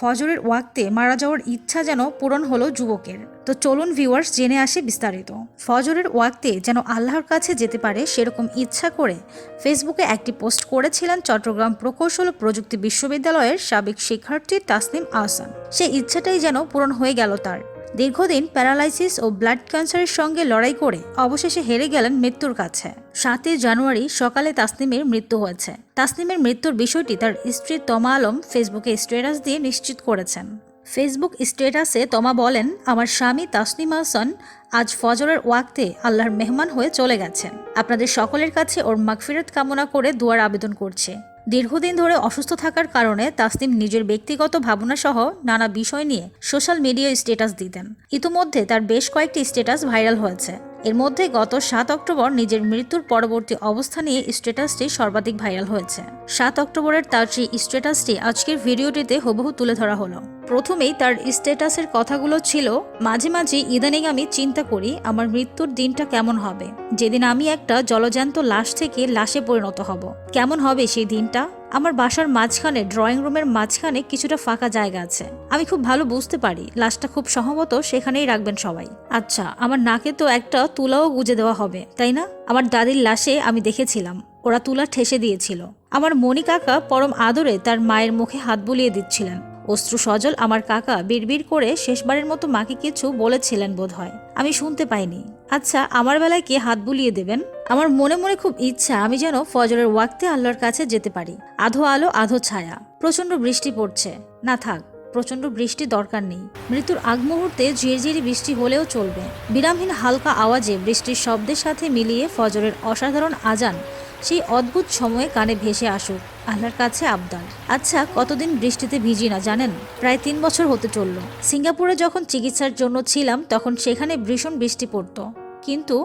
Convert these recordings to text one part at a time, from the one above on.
ফজরের ওয়াক্তে মারা যাওয়ার ইচ্ছা যেন পূরণ হলো যুবকের। তো চলুন ভিউয়ার্স জেনে আসে বিস্তারিত। ফজরের ওয়াক্তে যেন আল্লাহর কাছে যেতে পারে সেরকম ইচ্ছা করে ফেসবুকে একটি পোস্ট করেছিলেন চট্টগ্রাম প্রকৌশল প্রযুক্তি বিশ্ববিদ্যালয়ের সাবেক শিক্ষার্থী তাসনিম আহসান। সেই ইচ্ছাটাই যেন পূরণ হয়ে গেল তার। দীর্ঘদিন প্যারালাইসিস ও ব্লাড ক্যান্সারের সঙ্গে লড়াই করে অবশেষে হেরে গেলেন মৃত্যুর কাছে। সাতই জানুয়ারি সকালে তাসনিমের মৃত্যু হয়েছে। তাসনিমের মৃত্যুর বিষয়টি তার স্ত্রী তমা আলম ফেসবুকে স্ট্যাটাস দিয়ে নিশ্চিত করেছেন। ফেসবুক স্ট্যাটাসে তমা বলেন, আমার স্বামী তাসনিম আহসান আজ ফজরের ওয়াক্তে আল্লাহর মেহমান হয়ে চলে গেছেন। আপনাদের সকলের কাছে ওর মাগফিরত কামনা করে দুয়ার আবেদন করছে। দীর্ঘদিন ধরে অসুস্থ থাকার কারণে তাসনিম নিজের ব্যক্তিগত ভাবনা সহ নানা বিষয় নিয়ে সোশ্যাল মিডিয়ায় স্ট্যাটাস দিতেন। ইতোমধ্যে তার বেশ কয়েকটি স্ট্যাটাস ভাইরাল হয়েছে। এর মধ্যে গত সাত অক্টোবর নিজের মৃত্যুর পরবর্তী অবস্থা নিয়ে স্ট্যাটাসটি সর্বাধিক ভাইরাল হয়েছে। সাত অক্টোবরের তার সেই স্ট্যাটাসটি আজকের ভিডিওটিতে হুবহু তুলে ধরা হলো। প্রথমেই তার স্ট্যাটাসের কথাগুলো ছিল, মাঝে মাঝে ইদানিং আমি চিন্তা করি আমার মৃত্যুর দিনটা কেমন হবে। যেদিন আমি একটা জলজান্ত লাশ থেকে লাশে পরিণত হব। কেমন হবে সেই দিনটা? আমার বাসার মাঝখানে ড্রয়িং রুমের মাঝখানে কিছুটা ফাঁকা জায়গা আছে। আমি খুব ভালো বুঝতে পারি, লাশটা খুব সহমত সেখানেই রাখবেন সবাই। আচ্ছা আমার নাকে তো একটা তুলাও গুজে দেওয়া হবে, তাই না? আমার দাদির লাশে আমি দেখেছিলাম, ওরা তুলা ঠেসে দিয়েছিল। আমার মণি কাকা পরম আদরে তার মায়ের মুখে হাত বুলিয়ে দিচ্ছিলেন। অশ্রু সজল আমার কাকা বিড়বিড় করে শেষবারের মতো মাকে কিছু বলেছিলেন বোধ হয় আমি শুনতে পাইনি। আচ্ছা আমার বেলায় কে হাত বুলিয়ে দেবেন? আমার মনে মনে খুব ইচ্ছা আমি যেন ফজরের ওয়াক্তে আল্লাহর কাছে যেতে পারি। আধো আলো, আধো ছায়া। প্রচণ্ড বৃষ্টি পড়ছে। না থাক প্রচণ্ড বৃষ্টি দরকার নেই। মৃত্যুর আগ মুহূর্তে ঝিরঝিরি বৃষ্টি হলেও চলবে। বিরামহীন হালকা আওয়াজে বৃষ্টির শব্দের সাথে মিলিয়ে ফজরের অসাধারণ আজান সেই অদ্ভুত সময়ে কানে ভেসে আসুক। আল্লাহর কাছে আবদান আচ্ছা কতদিন বৃষ্টিতে ভিজি না, জানেন? প্রায় তিন বছর হতে চলল। সিঙ্গাপুরে যখন চিকিৎসার জন্য ছিলাম, তখন সেখানে ভীষণ বৃষ্টি পড়তো। কিন্তু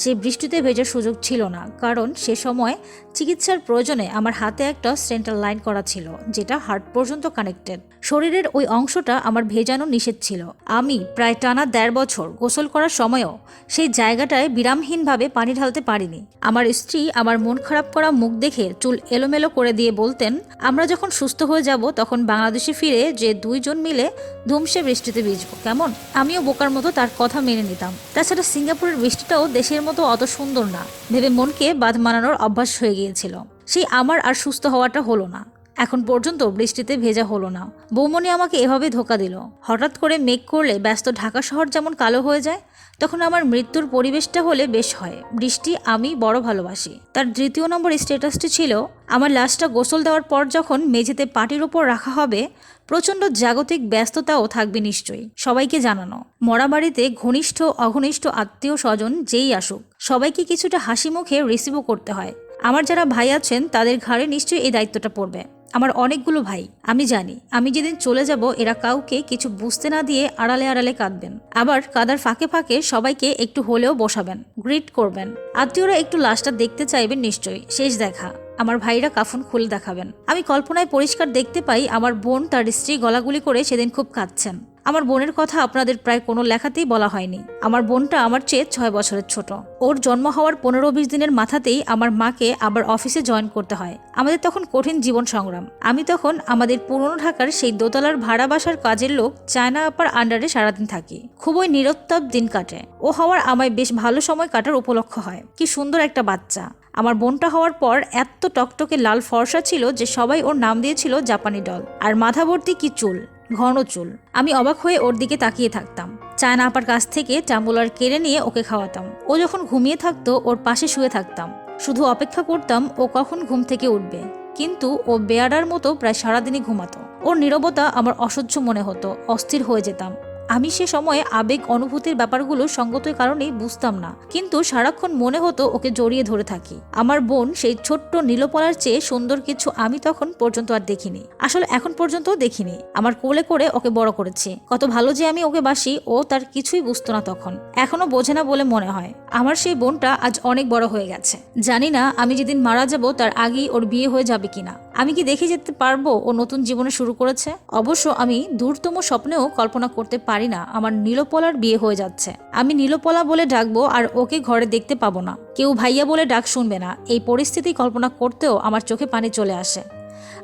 সে বৃষ্টিতে ভেজার সুযোগ ছিল না, কারণ সে সময় চিকিৎসার প্রয়োজনে আমার হাতে একটা সেন্ট্রাল লাইন করা ছিল, যেটা হার্ট পর্যন্ত কানেক্টেড। শরীরের ওই অংশটা আমার ভেজানো নিষেধ ছিল। আমি প্রায় টানা দেড় বছর গোসল করার সময়ও সেই জায়গাটায় বিরামহীনভাবে পানি ঢালতে পারিনি। আমার স্ত্রী আমার মন খারাপ করা মুখ দেখে চুল এলোমেলো করে দিয়ে বলতেন, আমরা যখন সুস্থ হয়ে যাব তখন বাংলাদেশে ফিরে যে দুইজন মিলে ধুমসে বৃষ্টিতে ভিজবো, কেমন? আমিও বোকার মতো তার কথা মেনে নিতাম। তাছাড়া সিঙ্গাপুরের বৃষ্টিটাও দেশের মতো অত সুন্দর না। ভেবে মনকে বাদ মানানোর অভ্যাস হয়ে গিয়েছিল। সেই আমার আর সুস্থ হওয়াটা হলো না। এখন পর্যন্ত বৃষ্টিতে ভেজা হলো না। বৌমনি আমাকে এভাবে ধোকা দিল। হঠাৎ করে মেঘ করলে ব্যস্ত ঢাকা শহর যেমন কালো হয়ে যায়, তখন আমার মৃত্যুর পরিবেশটা হলে বেশ হয়। বৃষ্টি আমি বড় ভালোবাসি। তার তৃতীয় নম্বর স্ট্যাটাসটি ছিল, আমার লাশটা গোসল দেওয়ার পর যখন মেঝেতে পাটির ওপর রাখা হবে, প্রচণ্ড জাগতিক ব্যস্ততাও থাকবে নিশ্চয়ই। সবাইকে জানানো। মরা বাড়িতে ঘনিষ্ঠ, অঘনিষ্ঠ আত্মীয় স্বজন যেই আসুক, সবাইকে কিছুটা হাসি মুখে রিসিভও করতে হয়। আমার যারা ভাই আছেন, তাদের ঘাড়ে নিশ্চয়ই এই দায়িত্বটা পড়বে। আমার অনেকগুলো ভাই, আমি জানি, আমি যেদিন চলে যাব, এরা কাউকে কিছু বুঝতে না দিয়ে আড়ালে আড়ালে কাঁদবেন। আবার কাদার ফাঁকে ফাঁকে সবাইকে একটু হলেও বসাবেন, গ্রিট করবেন। আত্মীয়রা একটু লাশটা দেখতে চাইবেন নিশ্চয়ই, শেষ দেখা। আমার ভাইরা কাফন খুলে দেখাবেন। আমি কল্পনায় পরিষ্কার দেখতে পাই, আমার বোন তার স্ত্রী গলাগুলি করে সেদিন খুব কাঁদছেন। আমার বোনের কথা আপনাদের প্রায় কোনো লেখাতেই বলা হয়নি। আমার বোনটা আমার চেয়ে ছয় বছরের ছোট। ওর জন্ম হওয়ার পনেরো বিশ দিনের মাথাতেই আমার মাকে আবার অফিসে জয়েন করতে হয়। আমাদের তখন কঠিন জীবন সংগ্রাম। আমি তখন আমাদের পুরনো ঢাকার সেই দোতলার ভাড়া বাসার কাজের লোক চায়না আপার আন্ডারে সারাদিন থাকি। খুবই নিরত্তাপ দিন কাটে। ও হওয়ার আমায় বেশ ভালো সময় কাটার উপলক্ষ হয়। কি সুন্দর একটা বাচ্চা। আমার বোনটা হওয়ার পর এত টকটকে লাল ফর্সা ছিল যে সবাই ওর নাম দিয়েছিল জাপানি ডল। আর মাথা ভর্তি কি চুল। ঘন চুল। আমি অবাক হয়ে ওর দিকে তাকিয়ে থাকতাম। চায়না আপার কাছ থেকে টাম্বুলার কেড়ে নিয়ে ওকে খাওয়াতাম। ও যখন ঘুমিয়ে থাকতো, ওর পাশে শুয়ে থাকতাম। শুধু অপেক্ষা করতাম, ও কখন ঘুম থেকে উঠবে। কিন্তু ও বেয়ারার মতো প্রায় সারাদিনই ঘুমাতো। ওর নিরবতা আমার অসহ্য মনে হতো, অস্থির হয়ে যেতাম। আমি সে সময়ে আবেগ অনুভূতির ব্যাপারগুলো সঙ্গতের কারণেই বুঝতাম না। কিন্তু সারাক্ষণ মনে হতো ওকে জড়িয়ে ধরে থাকি। আমার বোন সেই ছোট্ট নীলপলার চেয়ে সুন্দর কিছু আমি তখন পর্যন্ত আর দেখিনি। আসলে এখন পর্যন্ত দেখিনি। আমার কোলে করে ওকে বড় করেছে। কত ভালো যে আমি ওকে বাসি, ও তার কিছুই বুঝতো না তখন। এখনও বোঝে না বলে মনে হয়। আমার সেই বোনটা আজ অনেক বড় হয়ে গেছে। জানি না আমি যেদিন মারা যাব তার আগেই ওর বিয়ে হয়ে যাবে কিনা। আমি কি দেখে যেতে পারব ও নতুন জীবনে শুরু করেছে? অবশ্য আমি দূরতম স্বপ্নেও কল্পনা করতে পারি না আমার নীলপলার বিয়ে হয়ে যাচ্ছে। আমি নীলপলা বলে ডাকবো আর ওকে ঘরে দেখতে পাবো না। কেউ ভাইয়া বলে ডাক শুনবে না। এই পরিস্থিতি কল্পনা করতেও আমার চোখে পানি চলে আসে।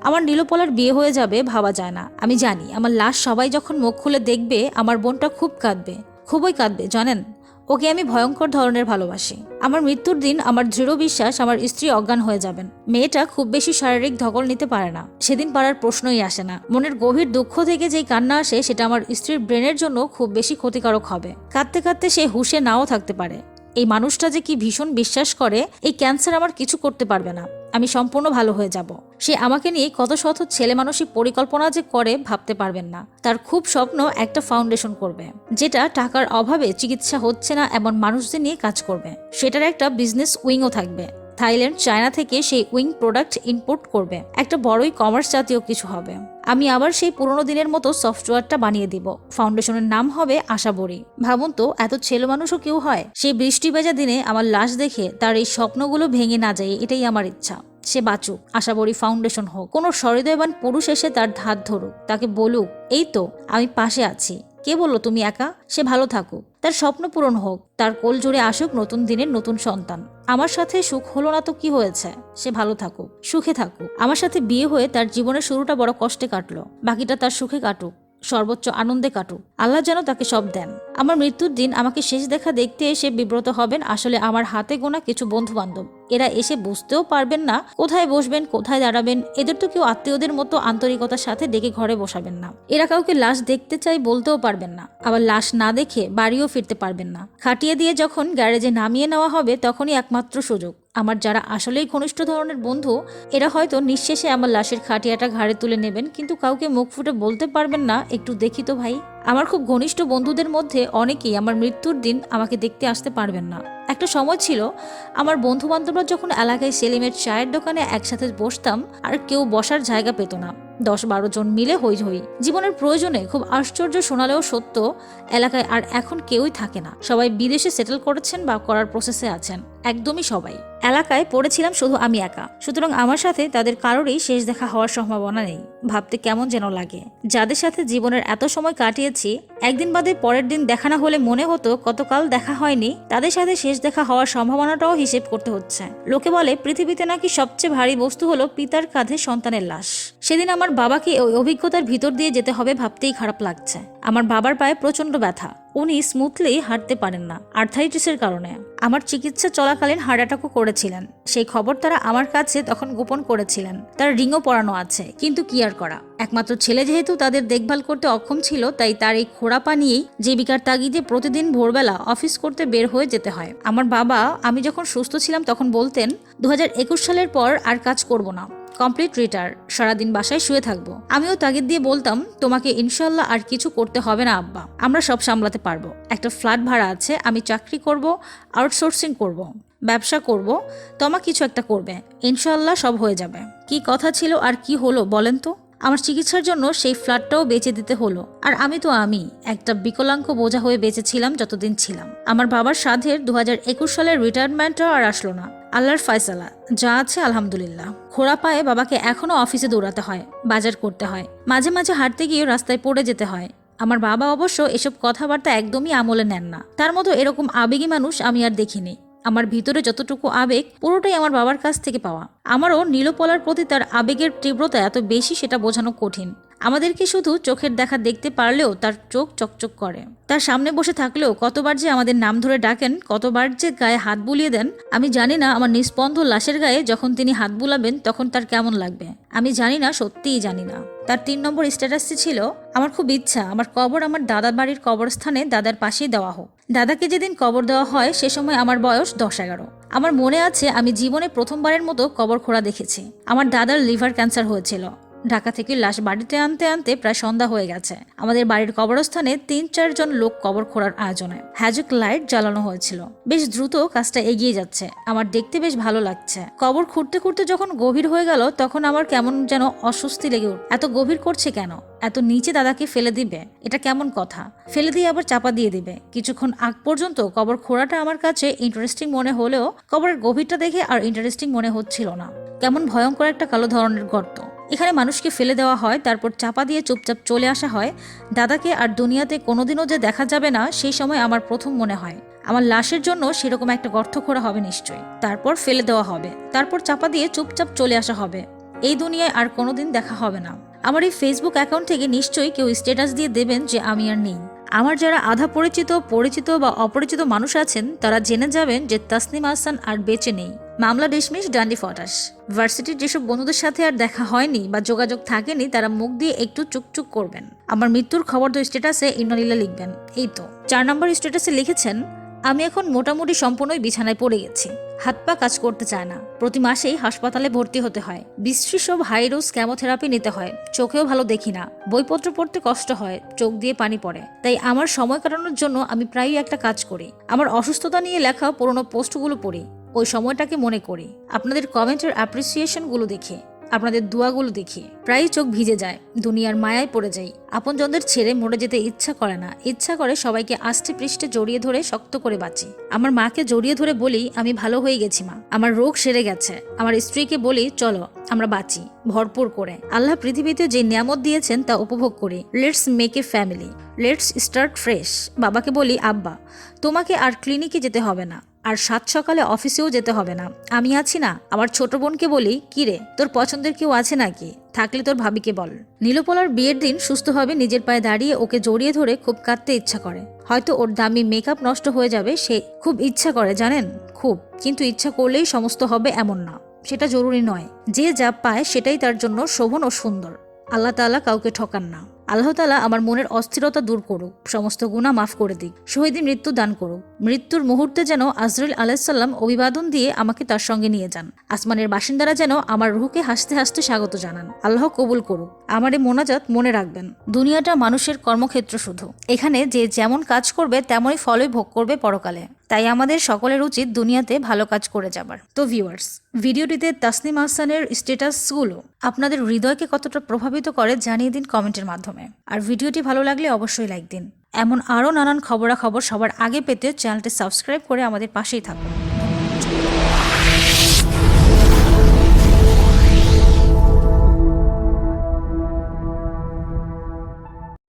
আমার নীলপলার বিয়ে হয়ে যাবে ভাবা যায় না। আমি জানি আমার লাশ সবাই যখন মুখ খুলে দেখবে আমার বোনটা খুব কাঁদবে। খুবই কাঁদবে, জানেন? ওকে আমি ভয়ঙ্কর ধরনের ভালোবাসি। আমার মৃত্যুর দিন আমার দৃঢ় বিশ্বাস আমার স্ত্রী অজ্ঞান হয়ে যাবেন। মেয়েটা খুব বেশি শারীরিক ধকল নিতে পারে না। সেদিন পারার প্রশ্নই আসে না। মনের গভীর দুঃখ থেকে যেই কান্না আসে, সেটা আমার স্ত্রীর ব্রেনের জন্য খুব বেশি ক্ষতিকারক হবে। কাঁদতে কাঁদতে সে হুশে নাও থাকতে পারে। এই মানুষটা যে কি ভীষণ বিশ্বাস করে, এই ক্যান্সার আমার কিছু করতে পারবে না। আমি সম্পূর্ণ ভালো হয়ে যাব। সে আমাকে নিয়ে কত শত ছেলে মানুষই পরিকল্পনা যে করে ভাবতে পারবেন না। তার খুব স্বপ্ন একটা ফাউন্ডেশন করবে, যেটা টাকার অভাবে চিকিৎসা হচ্ছে না এমন মানুষদের নিয়ে কাজ করবে। সেটার একটা বিজনেস উইংও থাকবে। থাইল্যান্ড, চায়না থেকে সেই উইং প্রোডাক্ট ইম্পোর্ট করবে। একটা বড়ই কমার্স জাতীয় কিছু হবে। আমি আবার সেই পুরোনো দিনের মতো সফটওয়্যারটা বানিয়ে দিব। ফাউন্ডেশনের নাম হবে আশাবরী ভাবুন তো, এত ছেলে মানুষও কেউ হয়? সেই বৃষ্টি ভেজা দিনে আমার লাশ দেখে তার এই স্বপ্নগুলো ভেঙে না যায় এটাই আমার ইচ্ছা। সে বাঁচুক আশাবরী ফাউন্ডেশন হোক। কোনো সহৃদয়বান পুরুষ এসে তার ধাত ধরুক, তাকে বলুক, এই তো, আমি পাশে আছি। কে বলল তুমি একা? সে ভালো থাকুক। তার স্বপ্ন পূরণ হোক, তার কোল জুড়ে আসুক নতুন দিনের নতুন সন্তান। আমার সাথে সুখ হলো না তো কি হয়েছে? সে ভালো থাকুক, সুখে থাকুক। আমার সাথে বিয়ে হয়ে তার জীবনের শুরুটা বড় কষ্টে কাটলো। বাকিটা তার সুখে কাটুক, সর্বোচ্চ আনন্দে কাটুক। আল্লাহ যেন তাকে সব দেন। আমার মৃত্যুর দিন আমাকে শেষ দেখা দেখতে এসে বিব্রত হবেন, আসলে আমার হাতে গোনা কিছু বন্ধু বান্ধব এরা এসে বুঝতেও পারবেন না কোথায় বসবেন, কোথায় দাঁড়াবেন। এদের তো কেউ আত্মীয়দের মতো আন্তরিকতার সাথে ডেকে ঘরে বসাবেন না। এরা কাউকে লাশ দেখতে চাই বলতেও পারবেন না। আবার লাশ না দেখে বাড়িও ফিরতে পারবেন না। খাটিয়ে দিয়ে যখন গ্যারেজে নামিয়ে নেওয়া হবে, তখনই একমাত্র সুযোগ। আমার যারা আসলেই ঘনিষ্ঠ ধরনের বন্ধু, এরা হয়তো নিঃশেষে আমার লাশের খাটিয়াটা ঘাড়ে তুলে নেবেন, কিন্তু কাউকে মুখ ফুটে বলতে পারবেন না। একটু দেখি তো ভাই। আমার খুব ঘনিষ্ঠ বন্ধুদের মধ্যে অনেকেই আমার মৃত্যুর দিন আমাকে দেখতে আসতে পারবেন না। একটা সময় ছিল, আমার বন্ধু বান্ধবরা যখন এলাকায় সেলিমের চায়ের দোকানে একসাথে বসতাম, আর কেউ বসার জায়গা পেত না। দশ বারো জন মিলে হই হই জীবনের প্রয়োজনে খুব আশ্চর্য শোনালেও সত্য, এলাকায় আর এখন কেউই থাকে না। সবাই বিদেশে সেটেল করেছেন বা করার প্রসেসে আছেন। একদমই সবাই। এলাকায় পড়েছিলাম শুধু আমি একা। সুতরাং আমার সাথে তাদের কারোরই শেষ দেখা হওয়ার সম্ভাবনা নেই। ভাবতে কেমন যেন লাগে। যাদের সাথে জীবনের এত সময় কাটিয়েছি, একদিন বাদে পরের দিন দেখা না হলে মনে হতো কতকাল দেখা হয়নি, তাদের সাথে শেষ দেখা হওয়ার সম্ভাবনাটাও হিসেব করতে হচ্ছে। লোকে বলে, পৃথিবীতে নাকি সবচেয়ে ভারী বস্তু হলো পিতার কাঁধে সন্তানের লাশ। সেদিন আমার বাবাকে ওই অভিজ্ঞতার ভিতর দিয়ে যেতে হবে ভাবতেই খারাপ লাগছে। আমার বাবার পায়ে প্রচণ্ড ব্যথা। উনি স্মুথলি হাঁটতে পারেন না আর্থাইটিসের কারণে। আমার চিকিৎসা চলাকালীন হার্ট অ্যাটাকও করেছিলেন। সেই খবর তারা আমার কাছে তখন গোপন করেছিলেন। তার রিংও পরানো আছে, কিন্তু কি আর করা? একমাত্র ছেলে যেহেতু তাদের দেখভাল করতে অক্ষম ছিল, তাই তার এই খোড়াপা নিয়েই জীবিকার তাগিদে প্রতিদিন ভোরবেলা অফিস করতে বের হয়ে যেতে হয়। আমার বাবা, আমি যখন সুস্থ ছিলাম তখন বলতেন দু হাজার একুশ সালের পর আর কাজ করব না। কমপ্লিট রিটার সারাদিন বাসায় শুয়ে থাকব। আমিও তাগিদ দিয়ে বলতাম, তোমাকে ইনশাল্লাহ আর কিছু করতে হবে না, আব্বা। আমরা সব সামলাতে পারব। একটা ফ্ল্যাট ভাড়া আছে, আমি চাকরি করব আউটসোর্সিং করব। ব্যবসা করব, তোমা কিছু একটা করবে। ইনশাল্লাহ সব হয়ে যাবে। কি কথা ছিল আর কি হলো বলেন তো? আমার চিকিৎসার জন্য সেই ফ্ল্যাটটাও বেচে দিতে হলো। আর আমি তো আমি, একটা বিকলাঙ্গ বোঝা হয়ে বেঁচেছিলাম যতদিন ছিলাম। আমার বাবার সাধের দু হাজার একুশ সালের রিটায়ারমেন্টও আর আসলো না। আল্লাহর ফয়সালা, যা আছে আলহামদুলিল্লাহ। খোড়া পায়ে বাবাকে এখনও অফিসে দৌড়াতে হয়, বাজার করতে হয়। মাঝে মাঝে হাঁটতে গিয়ে রাস্তায় পড়ে যেতে হয়। আমার বাবা অবশ্য এসব কথাবার্তা একদমই আমলে নেন না। তার মতো এরকম আবেগী মানুষ আমি আর দেখিনি। আমার ভিতরে যতটুকু আবেগ, পুরোটাই আমার বাবার কাছ থেকে পাওয়া। আমারও নীলপলার প্রতি তার আবেগের তীব্রতা এত বেশি সেটা বোঝানো কঠিন। আমাদেরকে শুধু চোখের দেখা দেখতে পারলেও তার চোখ চকচক করে। তার সামনে বসে থাকলেও কতবার যে আমাদের নাম ধরে ডাকেন, কতবার যে গায়ে হাত বুলিয়ে দেন, আমি জানি না আমার নিস্পন্দ লাশের গায়ে যখন তিনি হাত বুলাবেন তখন তার কেমন লাগবে। আমি জানি না, সত্যিই জানি না। তার তিন নম্বর স্ট্যাটাসটি ছিল, আমার খুব ইচ্ছা, আমার কবর আমার দাদার বাড়ির কবরস্থানে দাদার পাশেই দেওয়া হোক। দাদাকে যেদিন কবর দেওয়া হয়, সে সময় আমার বয়স দশ এগারো আমার মনে আছে, আমি জীবনে প্রথমবারের মতো কবর খোঁড়া দেখেছি। আমার দাদার লিভার ক্যান্সার হয়েছিল। ঢাকা থেকে লাশ বাড়িতে আনতে আনতে প্রায় সন্ধ্যা হয়ে গেছে। আমাদের বাড়ির কবরস্থানে তিন চারজন লোক কবর খোঁড়ার আয়োজনে হ্যাজক লাইট জ্বালানো হয়েছিল। বেশ দ্রুত কাজটা এগিয়ে যাচ্ছে। আমার দেখতে বেশ ভালো লাগছে। কবর খুঁড়তে খুঁড়তে যখন গভীর হয়ে গেল, তখন আমার কেমন যেন অস্বস্তি লেগে উঠ, এত গভীর করছে কেন? এত নিচে দাদাকে ফেলে দিবে? এটা কেমন কথা? ফেলে দিয়ে আবার চাপা দিয়ে দিবে? কিছুক্ষণ আগ পর্যন্ত কবর খোঁড়াটা আমার কাছে ইন্টারেস্টিং মনে হলেও কবরের গভীরটা দেখে আর ইন্টারেস্টিং মনে হচ্ছিল না। কেমন ভয়ঙ্কর একটা কালো ধরনের গর্ত। এখানে মানুষকে ফেলে দেওয়া হয়, তারপর চাপা দিয়ে চুপচাপ চলে আসা হয়। দাদাকে আর দুনিয়াতে কোনোদিনও যে দেখা যাবে না, সেই সময় আমার প্রথম মনে হয়। আমার লাশের জন্য সেরকম একটা গর্ত খোঁড়া হবে নিশ্চয়ই। তারপর ফেলে দেওয়া হবে। তারপর চাপা দিয়ে চুপচাপ চলে আসা হবে। এই দুনিয়ায় আর কোনোদিন দেখা হবে না। আমার এই ফেসবুক অ্যাকাউন্ট থেকে নিশ্চয়ই কেউ স্ট্যাটাস দিয়ে দেবেন যে আমি আর নেই। আমার যারা আধা পরিচিত পরিচিত বা অপরিচিত মানুষ আছেন, তারা জেনে যাবেন যে তাসনিম আহসান আর বেঁচে নেই। মামলা ডিসমিস ডান্ডি ফটাস। ভার্সিটির যেসব বন্ধুদের সাথে আর দেখা হয়নি বা যোগাযোগ থাকেনি, তারা মুখ দিয়ে একটু চুকচুক করবেন। আমার মৃত্যুর খবর তো স্ট্যাটাসে ইন্নলীলা লিখবেন। এই তো। চার নম্বর স্ট্যাটাসে লিখেছেন আমি এখন মোটামুটি সম্পূর্ণই বিছানায় পড়ে গেছি। হাত পা কাজ করতে চায় না। প্রতি মাসেই হাসপাতালে ভর্তি হতে হয়। বিশ্রী সব হাইরোস ক্যামোথেরাপি নিতে হয়। চোখেও ভালো দেখি না। বইপত্র পড়তে কষ্ট হয়। চোখ দিয়ে পানি পড়ে। তাই আমার সময় কাটানোর জন্য আমি প্রায়ই একটা কাজ করি। আমার অসুস্থতা নিয়ে লেখা পুরোনো পোস্টগুলো পড়ি। ওই সময়টাকে মনে করি। আপনাদের কমেন্টের অ্যাপ্রিসিয়েশনগুলো দেখে। আপনাদের দোয়াগুলো দেখি। প্রায়ই চোখ ভিজে যায়, দুনিয়ার মায়ায় পড়ে যাই। আপনজনদের ছেড়ে মরে যেতে ইচ্ছা করে না। ইচ্ছা করে সবাইকে আষ্টে পৃষ্ঠে জড়িয়ে ধরে শক্ত করে বাঁচি। আমার মাকে জড়িয়ে ধরে বলি, আমি ভালো হয়ে গেছি, মা। আমার রোগ সেরে গেছে। আমার স্ত্রীকে বলি, চলো, আমরা বাঁচি, ভরপুর করে। আল্লাহ পৃথিবীতে যে নিয়ামত দিয়েছেন তা উপভোগ করি। Let's make a family let's start fresh বাবাকে বলি, আব্বা, তোমাকে আর ক্লিনিকে যেতে হবে না। আর সাত সকালে অফিসেও যেতে হবে না। আমি আছি না। আমার ছোট বোনকে বলি কিরে তোর পছন্দের কেউ আছে নাকি? থাকলে তোর ভাবিকে বল। নীলপলার বিয়ের দিন সুস্থভাবে নিজের পায়ে দাঁড়িয়ে ওকে জড়িয়ে ধরে খুব কাঁদতে ইচ্ছা করে। হয়তো ওর দামি মেকআপ নষ্ট হয়ে যাবে, সে খুব ইচ্ছা করে, জানেন? খুব। কিন্তু ইচ্ছা করলেই সমস্ত হবে এমন না। সেটা জরুরি নয়। যে যা পায় সেটাই তার জন্য শোভন ও সুন্দর। আল্লাহ তাআলা কাউকে ঠকান না। আল্লাহ তালা আমার মনের অস্থিরতা দূর করুক, সমস্ত গুণা মাফ করে দিক শহীদি মৃত্যু দান করুক। মৃত্যুর মুহূর্তে যেন আজরুল আলাইসাল্লাম অভিবাদন দিয়ে আমাকে তার সঙ্গে নিয়ে যান। আসমানের বাসিন্দারা যেন আমার রুহকে হাসতে হাসতে স্বাগত জানান। আল্লাহ কবুল করুক। আমার এই মোনাজাত মনে রাখবেন। দুনিয়াটা মানুষের কর্মক্ষেত্র শুধু। এখানে যে যেমন কাজ করবে, তেমনই ফলই ভোগ করবে পরকালে। তাই আমাদের সকলের উচিত দুনিয়াতে ভালো কাজ করে যাবার। তো ভিউয়ার্স ভিডিওটিতে তাসনিম আহসানের স্ট্যাটাসগুলো আপনাদের হৃদয়কে কতটা প্রভাবিত করে জানিয়ে দিন কমেন্টের মাধ্যমে আর ভিডিওটি ভালো লাগলে অবশ্যই লাইক দিন। এমন আরও নানান খবরাখবর সবার আগে পেতে চ্যানেলটি সাবস্ক্রাইব করে আমাদের পাশেই থাকুন।